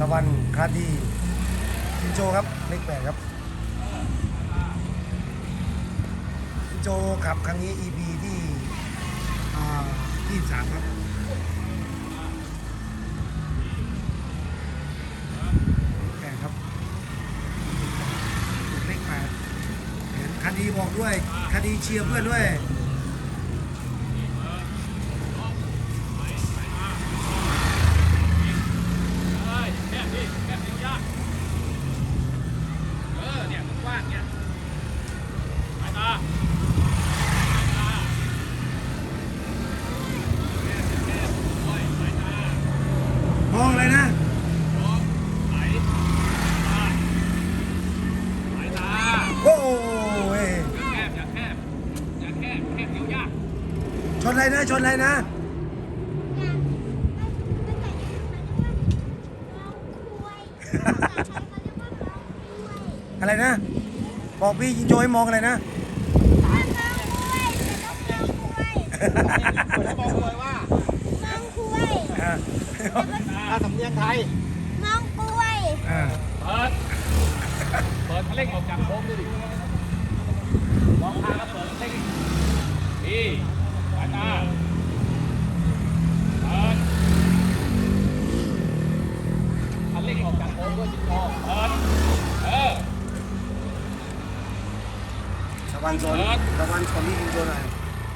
ตะวันคาดีชินโจครับเลขแปดครับชินโจขับครั้งนี้ EP ที่อ่ที่สามครับแปดครับเลขแปดเห็นคดีบอกด้วยคดีเชียร์เพื่อนด้วย เอ้ยแคบดิแคบดิยากเออเนี่ยมันกว้างเนี่ยสายตาสายตาแคบแคบโอ้ยสายตาม องเลยนะมองไหลตาสายตาโอ้ยแคบอย่าแคบอย่าแคบแคบเดี๋ยวยากชนอะไรนะชนอะไรนะอะไรนะ บอกพี่ยิงโจให้มองอะไรนะเขาบอกเลยว่า อ่าถ้าสำเนียงไทยอ่าเปิด เปิดคันเร่งออกจากโค้งด้วยดิมองทางแล้วเปิดคันเร่งดีสายตาเปิดคันเร่งออกจากโค้งด้วยจิตคอเปิด เออ ตะวันชนตะวันชนพี่ยิงโจหน่อย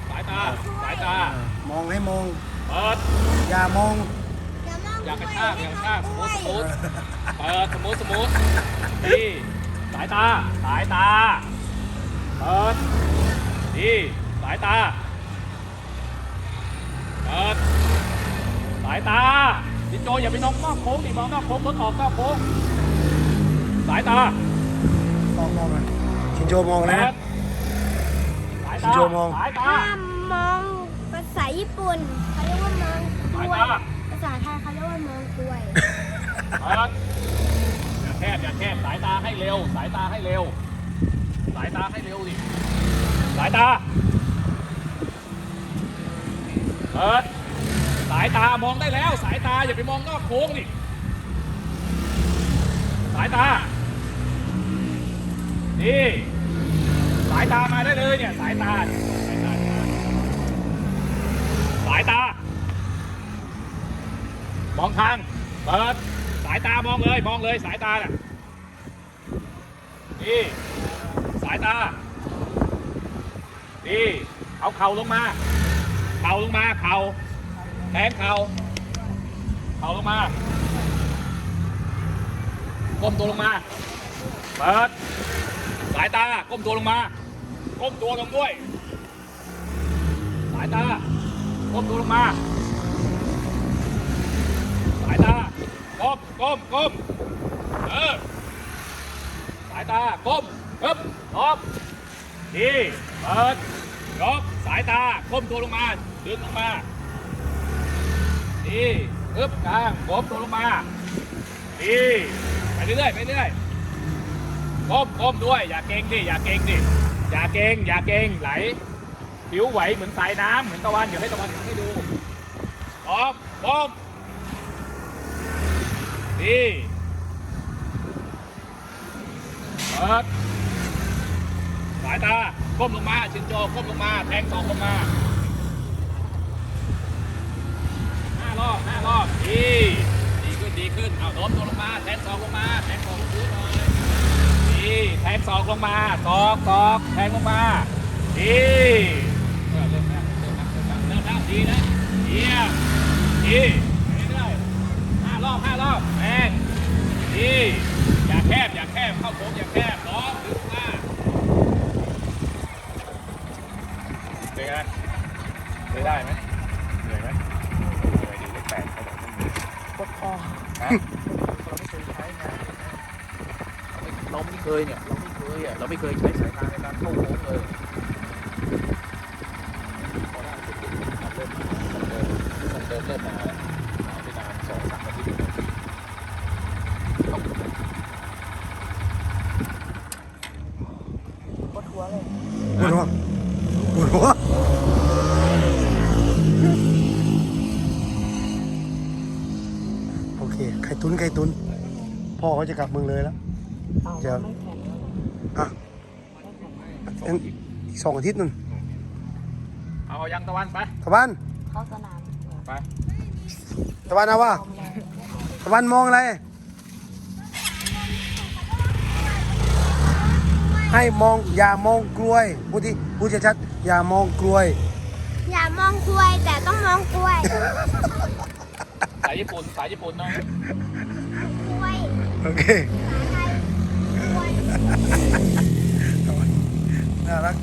สายตา สายตาอ่ามองให้มอง เปิด อย่ามองอย่ากระชากอย่ากระชากสมูทสมูทเปิดสมูทสมูทดีสายตา สายตา เปิดดีสายตา เปิด สายตาจิโจอย่าไปนองนอกโค้งดิมองนอกโค้งรถออกนอกโค้ง สายตา มองมองอะชินโจมองเปินะดสายชิตาโจมอง สายตาถ้ามองภาษา ญี่ปุ่นเขาเรียกว่ามองกล้วยสายตาภาษาไทยเขาเรียกว่ามองกล้วยเปิดอย่าแคบอย่าแคบสายตาให้เร็ว สายตาให้เร็ว สายตาให้เร็วดิสายตาเปิดสายตามองได้แล้ว สายตาอย่าไปมองนอกโค้งดิสายตาดีสายตามาได้เลยเนี่ยสายตาสายตามองทางเปิดสายตามองเลยมองเลยสายตาน่ะดีสายตาดีเอาเข่าลงมา เข่าลงมาเข่าแทงเข่าเข่าลงมาก้มตัวลงมาเปิดสายตาก้มตัวลงมาก้มตัวลงด้วย สายตา ก้มตัวลงมาสายตาก้มก้มก้มเออสายตาก้มฮึบลบดีเปิดยกสายตาก้มตัวลงมาดึงลงมาดีฮึบกลางก้มตัวลงมาดีไปเรื่อยๆไปเรื่อยก้มก้มด้วย อย่าเก่งดิอย่าเก่งดิอย่าเก่งอย่าเก่งไหล ผิวไหวเหมือนสายน้ำเหมือนตะวันเดี๋ยวให้ตะวันให้ดูก้มก้มดีเปิดสายตาก้มลงมาชินโจก้มลงมา แทงสองลงมาห้ารอบห้ารอบดีดีขึ้นดีขึ้นเอาโน้มตัวลงมา แทงสองลงมา แทงสองลงพื้นหน่อยดีแทงสองลงมาตอกตอกแทงลงมาดี เยี่ยมดีไปเรื่อยห้ารอบห้ารอบแมงดีอย่าแคบอย่าแคบเข้าโค้งอย่าแคบล้อมดึงมาเป็นไงใช้ได้ไหมเหนื่อยไหมเหนื่อยดีเลขแปดเขาบอกต้องเหนื่อยปวดคอฮะเราไม่เคยใช้นะเราไม่เคยเนี่ยเราไม่เคยอะเราไม่เคยใช้สายตาในการเข้าโค้งเลยพอได้เริ่มเริ่มเริ่มมาแล้วมาไม่นานสองสามอาทิตย์ปวดหัวเลย ปวดหัวปวดหัวโอเค ไข่ ตุนไข่ตุนไพ่อเขาจะกลับเมืองเลยแล้วเอาเดี๋ยวไม่แข็งแล้วอะยังอีกสองอาทิตย์นึงเอายังตะวันไปตะวันเข้าสนามไปตะวันเอาว่าพร้อมแล้วตะวันมองอะไรให้มองอย่ามองกลวยพูดที่พูดชัดๆอย่ามองกลวย อย่ามองกล้วยแต่ต้องมองกล้วยสายญี่ปุ่น สายญี่ปุ่นเนาะกล้วยโอเคไทยกล้วยน่ารัก